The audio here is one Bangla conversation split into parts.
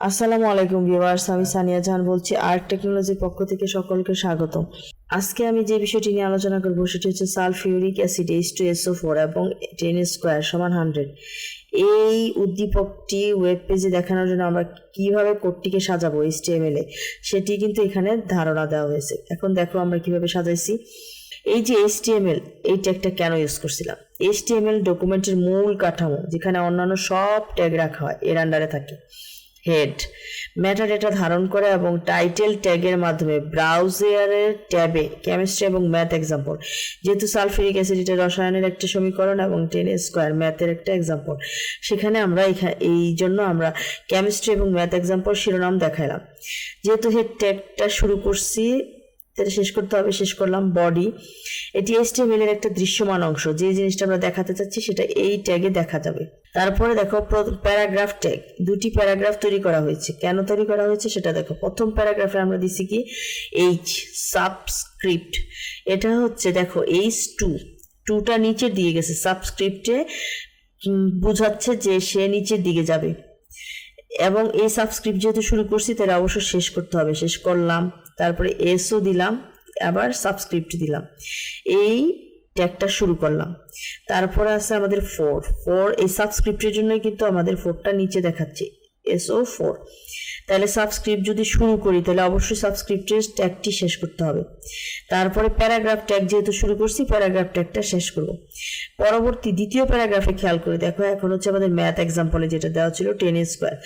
আসসালামু আলাইকুম ভিউয়ার্স, আমি সানিয়া জাহান বলছি আর্ট টেকনোলজির পক্ষ থেকে সকলকে স্বাগত আজকে আমি যে বিষয়টি নিয়ে আলোচনা করব সেটি হচ্ছে sulphuric acid H two SO four এবং টেন স্কোয়ার সমান হান্ড্রেড এই উদ্দীপকটি ওয়েব পেজে দেখানোর জন্য আমরা কীভাবে কোডটিকে সাজাবো এইচটিএমএল এ, সেটি কিন্তু এখানে ধারণা দেওয়া হয়েছে। এখন দেখো আমরা কীভাবে সাজাইছি। এই যে এইচটিএমএল এই ট্যাগটা কেন ইউজ করছিলাম? এইচটিএমএল ডকুমেন্টের মূল কাঠামো, যেখানে অন্যান্য সব ট্যাগ রাখা হয়, এর আন্ডারে থাকে। হেড মেটা ডেটা ধারণ করে এবং টাইটেল ট্যাগের মাধ্যমে ব্রাউজারের ট্যাবে কেমিস্ট্রি এবং ম্যাথ এক্সাম্পল যেহেতু সালফিউরিক অ্যাসিড এটা রসায়নের একটা সমীকরণ এবং টেন স্কোয়ার ম্যাথের একটা এক্সাম্পল সেখানে আমরা এই জন্য আমরা কেমিস্ট্রি এবং ম্যাথ এক্সাম্পল শিরোনাম দেখাইলাম। যেহেতু হেড ট্যাগটা শুরু করছি, তাহলে শেষ করতে হবে, শেষ করলাম বডি এটি এসটিএমএল এর একটা দৃশ্যমান অংশ। যে জিনিসটা আমরা দেখাতে চাচ্ছি, সেটা এই ট্যাগে দেখা যাবে। তারপরে দেখো প্যারাগ্রাফ ট্যাগ দুটি প্যারাগ্রাফ তৈরি করা হয়েছে। কেন তৈরি করা হয়েছে সেটা দেখো। প্রথম প্যারাগ্রাফে আমরা দিছি কি? এইচ সাবস্ক্রিপ্ট এটা হচ্ছে দেখো এইচ টু টুটা নিচে দিয়ে গেছে। সাবস্ক্রিপ্টে বোঝাচ্ছে যে সে নিচের দিকে যাবে। এবং এই সাবস্ক্রিপ্ট যেহেতু শুরু করছি, তাহলে অবশ্যই শেষ করতে হবে। শেষ করলাম। তারপরে এসও দিলাম। আবার সাবস্ক্রিপ্ট দিলাম। এই ট্যাগটা শুরু করলাম। তারপরে আছে আমাদের ফোর ফোর এই সাবস্ক্রিপ্টের জন্য কিন্তু আমাদের ফোরটা নিচে দেখাচ্ছে। এসও ফোর তাহলে সাবস্ক্রিপ্ট যদি শুরু করি, তাহলে অবশ্যই সাবস্ক্রিপ্টের ট্যাগটি শেষ করতে হবে। তারপরে প্যারাগ্রাফ ট্যাগ যেহেতু শুরু করছি প্যারাগ্রাফ ট্যাগটা শেষ করব। পরবর্তী দ্বিতীয় প্যারাগ্রাফে খেয়াল করে দেখো, এখন হচ্ছে আমাদের ম্যাথ এক্সাম্পলে যেটা দেওয়া ছিল টেন স্কোয়ার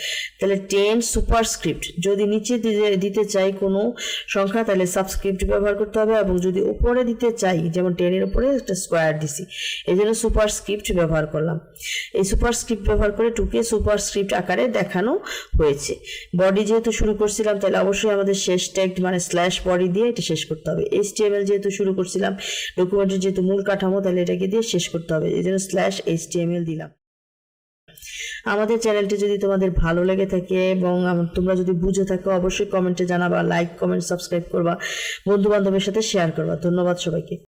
তাহলে টেন সুপারস্ক্রিপ্ট যদি নিচে দিতে- চাই কোনো সংখ্যা, তাহলে সাবস্ক্রিপ্ট ব্যবহার করতে হবে এবং যদি উপরে দিতে চাই, যেমন টেনের উপরে একটা স্কোয়ার দিছি, এই জন্য সুপারস্ক্রিপ্ট ব্যবহার করলাম। এই সুপারস্ক্রিপ্ট ব্যবহার করে টুকে সুপারস্ক্রিপ্ট আকারে দেখানো হয়েছে। বডি যেহেতু শুরু করছিলাম, তাহলে অবশ্যই আমাদের শেষ ট্যাগ মানে স্ল্যাশ বডি দিয়ে এটা শেষ করতে হবে। এইচটিএমএল যেহেতু শুরু করছিলাম ডকুমেন্টের যেহেতু মূল কাঠামো, তাহলে এটাকে দিয়ে শেষ করতে হবে। এই জন্য স্ল্যাশ এইচটিএমএল দিলাম। আমাদের চ্যানেলটি যদি তোমাদের ভালো লেগে থাকে এবং তোমরা যদি বুঝে থাকো, অবশ্যই কমেন্টে জানাবা লাইক কমেন্ট সাবস্ক্রাইব করবা বন্ধু বান্ধবের সাথে শেয়ার করবা। ধন্যবাদ সবাইকে।